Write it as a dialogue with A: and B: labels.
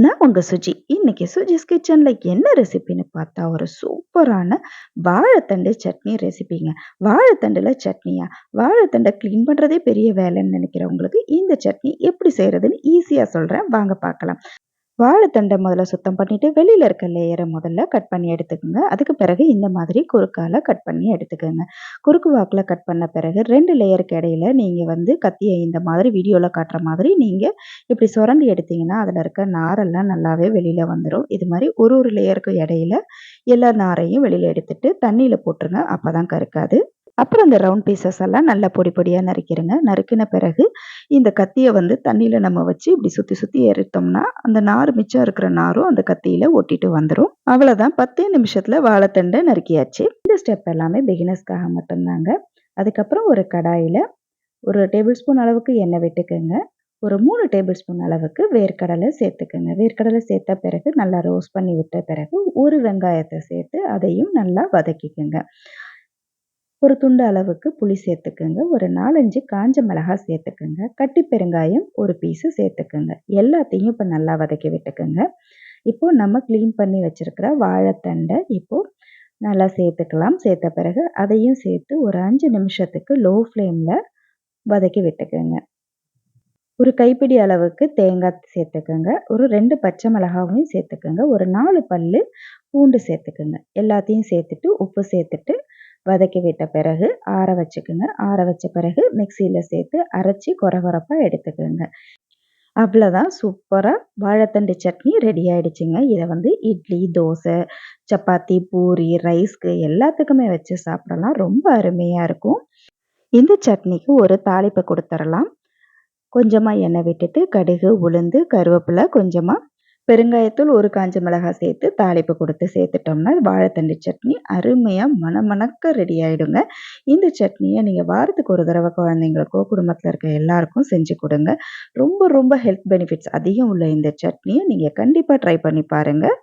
A: நான் உங்க சுஜி. இன்னைக்கு சுஜிஸ் கிச்சன்ல என்ன ரெசிபின்னு பார்த்தா, ஒரு சூப்பரான வாழைத்தண்டு சட்னி ரெசிபிங்க. வாழைத்தண்டுல சட்னியா? வாழைத்தண்டை கிளீன் பண்றதே பெரிய வேலைன்னு நினைக்கிறவங்களுக்கு, இந்த சட்னி எப்படி செய்கிறதுன்னு ஈஸியா சொல்றேன். வாங்க பார்க்கலாம். வாழைத்தண்டை முதல்ல சுத்தம் பண்ணிட்டு, வெளியில இருக்க லேயரை முதல்ல கட் பண்ணி எடுத்துக்கோங்க. அதுக்கு பிறகு இந்த மாதிரி குறுக்கால கட் பண்ணி எடுத்துக்கோங்க. குறுக்கு வாக்குல கட் பண்ண பிறகு ரெண்டு லேயருக்கு இடையில நீங்க வந்து கத்தியை இந்த மாதிரி வீடியோல காட்டுற மாதிரி நீங்க இப்படி சுரண்டி எடுத்தீங்கன்னா, அதுல இருக்க நாரெல்லாம் நல்லாவே வெளியில வந்துடும் இது மாதிரி ஒரு ஒரு லேயருக்கு இடையில எல்லா நாரையும் வெளியில எடுத்துட்டு தண்ணியில் போட்டுருங்க. அப்பதான் கருக்காது. அப்புறம் இந்த ரவுண்ட் பீசஸ் எல்லாம் நல்லா பொடி பொடியாக நறுக்கிடுங்க நறுக்கின பிறகு இந்த கத்தியை வந்து தண்ணியில் நம்ம வச்சு இப்படி சுற்றி சுற்றி எடுத்தோம்னா, அந்த நார் மிச்சம் இருக்கிற நாரும் அந்த கத்தியில் ஒட்டிட்டு வந்துடும் அவ்வளோதான் பத்தே நிமிஷத்தில் வாழைத்தண்டை நறுக்கியாச்சு. இந்த ஸ்டெப் எல்லாமே பிகினர்ஸ்க்காக மட்டும்தாங்க. அதுக்கப்புறம் ஒரு கடாயில் ஒரு டேபிள் ஸ்பூன் அளவுக்கு எண்ணெய் விட்டுக்கோங்க. ஒரு மூணு டேபிள் ஸ்பூன் அளவுக்கு வேர்க்கடலை சேர்த்துக்கோங்க. வேர்க்கடலை சேர்த்த பிறகு நல்லா ரோஸ்ட் பண்ணி விட்ட பிறகு ஒரு வெங்காயத்தை சேர்த்து அதையும் நல்லா வதக்கிக்கோங்க. ஒரு துண்டு அளவுக்கு புளி சேர்த்துக்குங்க. ஒரு 4, 5 காஞ்ச மிளகாய் சேர்த்துக்குங்க. கட்டி பெருங்காயம் ஒரு பீஸு சேர்த்துக்குங்க. எல்லாத்தையும் இப்போ நல்லா வதக்கி விட்டுக்கோங்க. இப்போ நம்ம க்ளீன் பண்ணி வச்சுருக்கிற வாழைத்தண்டை இப்போது நல்லா சேர்த்துக்கலாம். சேர்த்த பிறகு அதையும் சேர்த்து ஒரு அஞ்சு நிமிஷத்துக்கு லோ ஃப்ளேமில் வதக்கி விட்டுக்கோங்க. ஒரு கைப்பிடி அளவுக்கு தேங்காய் சேர்த்துக்கோங்க. ஒரு ரெண்டு பச்சை மிளகாவையும் சேர்த்துக்கோங்க. ஒரு நாலு பல் பூண்டு சேர்த்துக்கோங்க. எல்லாத்தையும் சேர்த்துட்டு உப்பு சேர்த்துட்டு வதக்கி விட்ட பிறகு ஆற வச்சுக்கோங்க ஆற வச்ச பிறகு மிக்சியில் சேர்த்து அரைச்சி கொர எடுத்துக்கோங்க அவ்வளோதான் சூப்பராக வாழைத்தண்டு சட்னி ரெடி ஆகிடுச்சிங்க இதை வந்து இட்லி, தோசை, சப்பாத்தி, பூரி, ரைஸ்க்கு எல்லாத்துக்குமே வச்சு சாப்பிடலாம். ரொம்ப அருமையாக இருக்கும். இந்த சட்னிக்கு ஒரு தாளிப்பு கொடுத்துடலாம் கொஞ்சமாக எண்ணெய் விட்டுட்டு கடுகு, உளுந்து, கருவேப்பிலை, கொஞ்சமாக பெருங்காயத்தூள், ஒரு காஞ்ச மிளகாய் சேர்த்து தாளிப்பு கொடுத்து சேர்த்துட்டோம்னா, வாழைத்தண்டு சட்னி அருமையாக மணமணக்க ரெடி ஆகிடுங்க இந்த சட்னியை நீங்கள் வாரத்துக்கு ஒரு தடவை குழந்தைங்களுக்கோ, குடும்பத்தில் இருக்க எல்லாருக்கும் செஞ்சு கொடுங்க. ரொம்ப ரொம்ப ஹெல்த் பெனிஃபிட்ஸ் அதிகம் உள்ள இந்த சட்னியை நீங்கள் கண்டிப்பாக ட்ரை பண்ணி பாருங்கள்